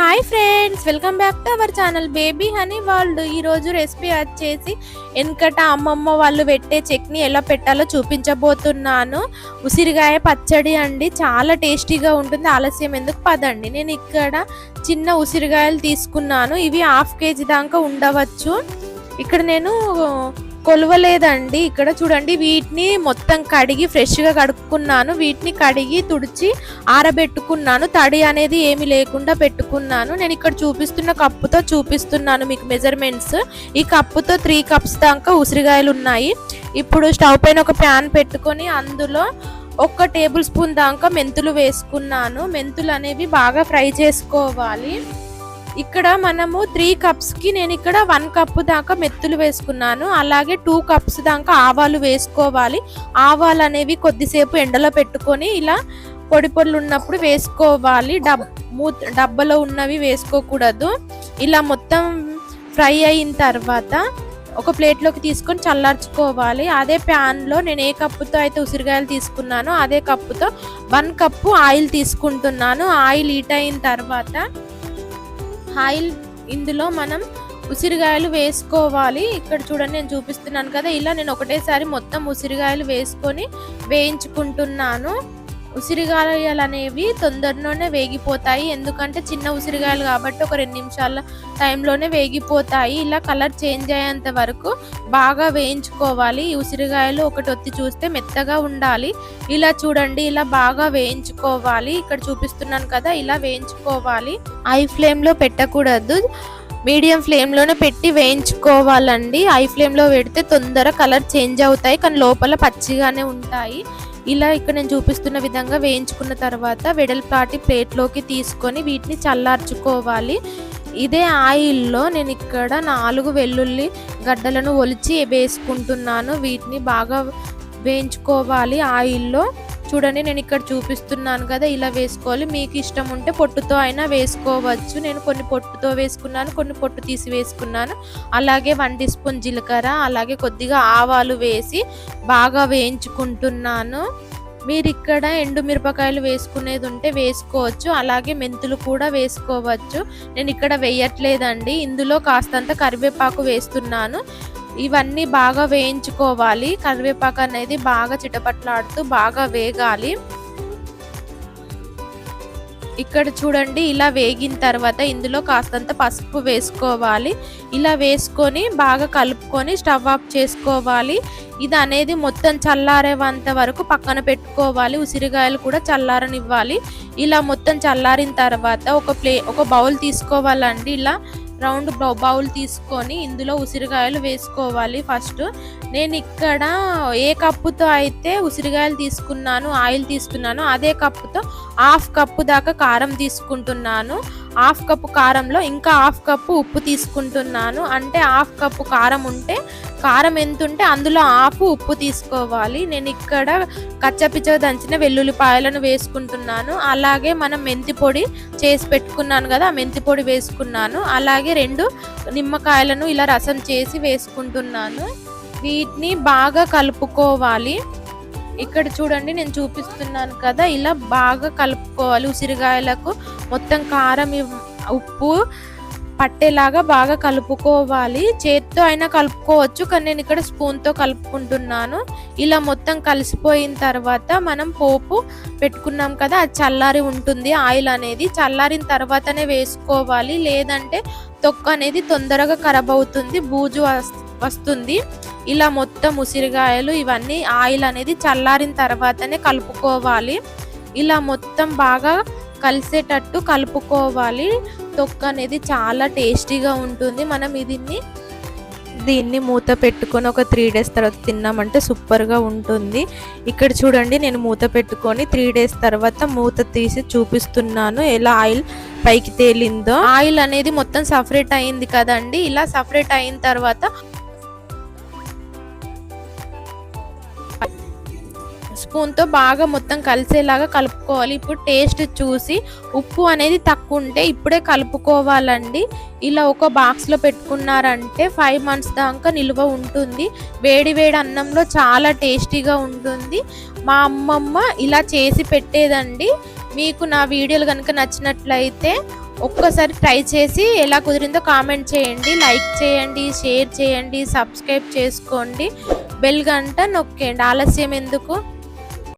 Hi friends welcome back to our channel baby honey world ఈరోజు recipe వచ్చేసి వెనకట అమ్మమ్మ వాళ్ళు పెట్టే చట్నీ ఎలా పెట్టాలో చూపించబోతున్నాను. ఉసిరికాయ పచ్చడి అండి చాలా టేస్టీగా ఉంటుంది. ఆలస్యం ఎందుకు పదండి? నేను ఇక్కడ చిన్న ఉసిరికాయలు తీసుకున్నాను. ఇవి హాఫ్ కేజీ దాకా ఉండవచ్చు. ఇక్కడ నేను కొలవలేదండి. ఇక్కడ చూడండి వీటిని మొత్తం కడిగి ఫ్రెష్గా కడుక్కున్నాను. వీటిని కడిగి తుడిచి ఆరబెట్టుకున్నాను. తడి అనేది ఏమి లేకుండా పెట్టుకున్నాను. నేను ఇక్కడ చూపిస్తున్న కప్పుతో చూపిస్తున్నాను మీకు మెజర్మెంట్స్. ఈ కప్పుతో త్రీ కప్స్ దాకా ఉసిరికాయలు ఉన్నాయి. ఇప్పుడు స్టవ్ పైన ఒక ప్యాన్ పెట్టుకొని అందులో ఒక టేబుల్ స్పూన్ దాకా మెంతులు వేసుకున్నాను. మెంతులు అనేవి బాగా ఫ్రై చేసుకోవాలి. ఇక్కడ మనము త్రీ కప్స్కి నేను ఇక్కడ వన్ కప్ దాకా మెత్తులు వేసుకున్నాను. అలాగే టూ కప్స్ దాకా ఆవాలు వేసుకోవాలి. ఆవాలు అనేవి కొద్దిసేపు ఎండలో పెట్టుకొని ఇలా పొడి పొడులు ఉన్నప్పుడు వేసుకోవాలి. డబ్ మూత డబ్బలో ఉన్నవి వేసుకోకూడదు. ఇలా మొత్తం ఫ్రై అయిన తర్వాత ఒక ప్లేట్లోకి తీసుకొని చల్లార్చుకోవాలి. అదే ప్యాన్లో నేను ఏ కప్పుతో అయితే ఉసిరికాయలు తీసుకున్నానో అదే కప్పుతో వన్ కప్పు ఆయిల్ తీసుకుంటున్నాను. ఆయిల్ హీట్ అయిన తర్వాత ఆయిల్ ఇందులో మనం ఉసిరికాయలు వేసుకోవాలి. ఇక్కడ చూడండి నేను చూపిస్తున్నాను కదా ఇలా నేను ఒకటేసారి మొత్తం ఉసిరికాయలు వేసుకొని వేయించుకుంటున్నాను. ఉసిరికాయలు అనేవి తొందరలోనే వేగిపోతాయి. ఎందుకంటే చిన్న ఉసిరికాయలు కాబట్టి ఒక రెండు నిమిషాల టైంలోనే వేగిపోతాయి. ఇలా కలర్ చేంజ్ అయ్యేంత వరకు బాగా వేయించుకోవాలి. ఈ ఉసిరికాయలు ఒకటి ఒత్తి చూస్తే మెత్తగా ఉండాలి. ఇలా చూడండి ఇలా బాగా వేయించుకోవాలి. ఇక్కడ చూపిస్తున్నాను కదా ఇలా వేయించుకోవాలి. ఐ ఫ్లేమ్లో పెట్టకూడదు. మీడియం ఫ్లేమ్లోనే పెట్టి వేయించుకోవాలండి. ఐ ఫ్లేమ్లో పెడితే తొందర కలర్ చేంజ్ అవుతాయి. కానీ లోపల పచ్చిగానే ఉంటాయి. ఇలా ఇక్కడ నేను చూపిస్తున్న విధంగా వేయించుకున్న తర్వాత వెడల్పాటి ప్లేట్లోకి తీసుకొని వీటిని చల్లార్చుకోవాలి. ఇదే ఆయిల్లో నేను ఇక్కడ నాలుగు వెల్లుల్లి గడ్డలను ఒలిచి వేసుకుంటున్నాను. వీటిని బాగా వేయించుకోవాలి ఆయిల్లో. చూడండి నేను ఇక్కడ చూపిస్తున్నాను కదా ఇలా వేసుకోవాలి. మీకు ఇష్టం ఉంటే పొట్టుతో అయినా వేసుకోవచ్చు. నేను కొన్ని పొట్టుతో వేసుకున్నాను కొన్ని పొట్టు తీసి వేసుకున్నాను. అలాగే వన్ టీ స్పూన్ జీలకర్ర అలాగే కొద్దిగా ఆవాలు వేసి బాగా వేయించుకుంటున్నాను. మీరు ఇక్కడ ఎండుమిరపకాయలు వేసుకునేది ఉంటే వేసుకోవచ్చు. అలాగే మెంతులు కూడా వేసుకోవచ్చు. నేను ఇక్కడ వేయట్లేదండి. ఇందులో కాస్తంత కరివేపాకు వేస్తున్నాను. ఇవన్నీ బాగా వేయించుకోవాలి. కరివేపాకు అనేది బాగా చిటపట్లాడుతూ బాగా వేగాలి. ఇక్కడ చూడండి ఇలా వేగిన తర్వాత ఇందులో కాస్తంత పసుపు వేసుకోవాలి. ఇలా వేసుకొని బాగా కలుపుకొని స్టవ్ ఆఫ్ చేసుకోవాలి. ఇది అనేది మొత్తం చల్లారేంత వరకు పక్కన పెట్టుకోవాలి. ఉసిరికాయలు కూడా చల్లారనివ్వాలి. ఇలా మొత్తం చల్లారిన తర్వాత ఒక ప్లే ఒక బౌల్ తీసుకోవాలండి. ఇలా రౌండ్ బౌల్ తీసుకొని ఇందులో ఉసిరికాయలు వేసుకోవాలి ఫస్ట్. నేను ఇక్కడ ఏ కప్పుతో అయితే ఉసిరికాయలు తీసుకున్నాను ఆయిల్ తీసుకున్నాను అదే కప్పుతో హాఫ్ కప్పు దాకా కారం తీసుకుంటున్నాను. హాఫ్ కప్పు కారంలో ఇంకా హాఫ్ కప్పు ఉప్పు తీసుకుంటున్నాను. అంటే హాఫ్ కప్పు కారం ఉంటే కారం ఎంత ఉంటే అందులో ఆపు ఉప్పు తీసుకోవాలి. నేను ఇక్కడ కచ్చపిచ్చ దంచిన వెల్లుల్లిపాయలను వేసుకుంటున్నాను. అలాగే మనం మెంతి పొడి చేసి పెట్టుకున్నాను కదా ఆ మెంతి పొడి వేసుకున్నాను. అలాగే రెండు నిమ్మకాయలను ఇలా రసం చేసి వేసుకుంటున్నాను. వీటిని బాగా కలుపుకోవాలి. ఇక్కడ చూడండి నేను చూపిస్తున్నాను కదా. ఇలా బాగా కలుపుకోవాలి ఉసిరికాయలకు మొత్తం కారం ఉప్పు పట్టేలాగా బాగా కలుపుకోవాలి. చేత్తో అయినా కలుపుకోవచ్చు కానీ నేను ఇక్కడ స్పూన్తో కలుపుకుంటున్నాను. ఇలా మొత్తం కలిసిపోయిన తర్వాత మనం పోపు పెట్టుకున్నాం కదా అది చల్లారి ఉంటుంది ఆయిల్ అనేది. చల్లారిన తర్వాతనే వేసుకోవాలి. లేదంటే తొక్క అనేది తొందరగా ఖరాబ్ అవుతుంది బూజు వస్తుంది. ఇలా మొత్తం ఉసిరికాయలు ఇవన్నీ ఆయిల్ అనేది చల్లారిన తర్వాతనే కలుపుకోవాలి. ఇలా మొత్తం బాగా కలిసేటట్టు కలుపుకోవాలి. తొక్క అనేది చాలా టేస్టీగా ఉంటుంది. మనం దీన్ని దీన్ని మూత పెట్టుకొని ఒక త్రీ డేస్ తర్వాత తిన్నామంటే సూపర్గా ఉంటుంది. ఇక్కడ చూడండి నేను మూత పెట్టుకొని త్రీ డేస్ తర్వాత మూత తీసి చూపిస్తున్నాను ఎలా ఆయిల్ పైకి తేలిందో. ఆయిల్ అనేది మొత్తం సపరేట్ అయింది కదండి. ఇలా సపరేట్ అయిన తర్వాత స్పూన్తో బాగా మొత్తం కలిసేలాగా కలుపుకోవాలి. ఇప్పుడు టేస్ట్ చూసి ఉప్పు అనేది తక్కువ ఉంటే ఇప్పుడే కలుపుకోవాలండి. ఇలా ఒక బాక్స్లో పెట్టుకున్నారంటే ఫైవ్ మంత్స్ దాకా నిల్వ ఉంటుంది. వేడి వేడి అన్నంలో చాలా టేస్టీగా ఉంటుంది. మా అమ్మమ్మ ఇలా చేసి పెట్టేదండి. మీకు నా వీడియోలు కనుక నచ్చినట్లయితే ఒక్కసారి ట్రై చేసి ఎలా కుదిరిందో కామెంట్ చేయండి. లైక్ చేయండి షేర్ చేయండి సబ్స్క్రైబ్ చేసుకోండి. బెల్ గంట నొక్కేయండి ఆలస్యం ఎందుకు?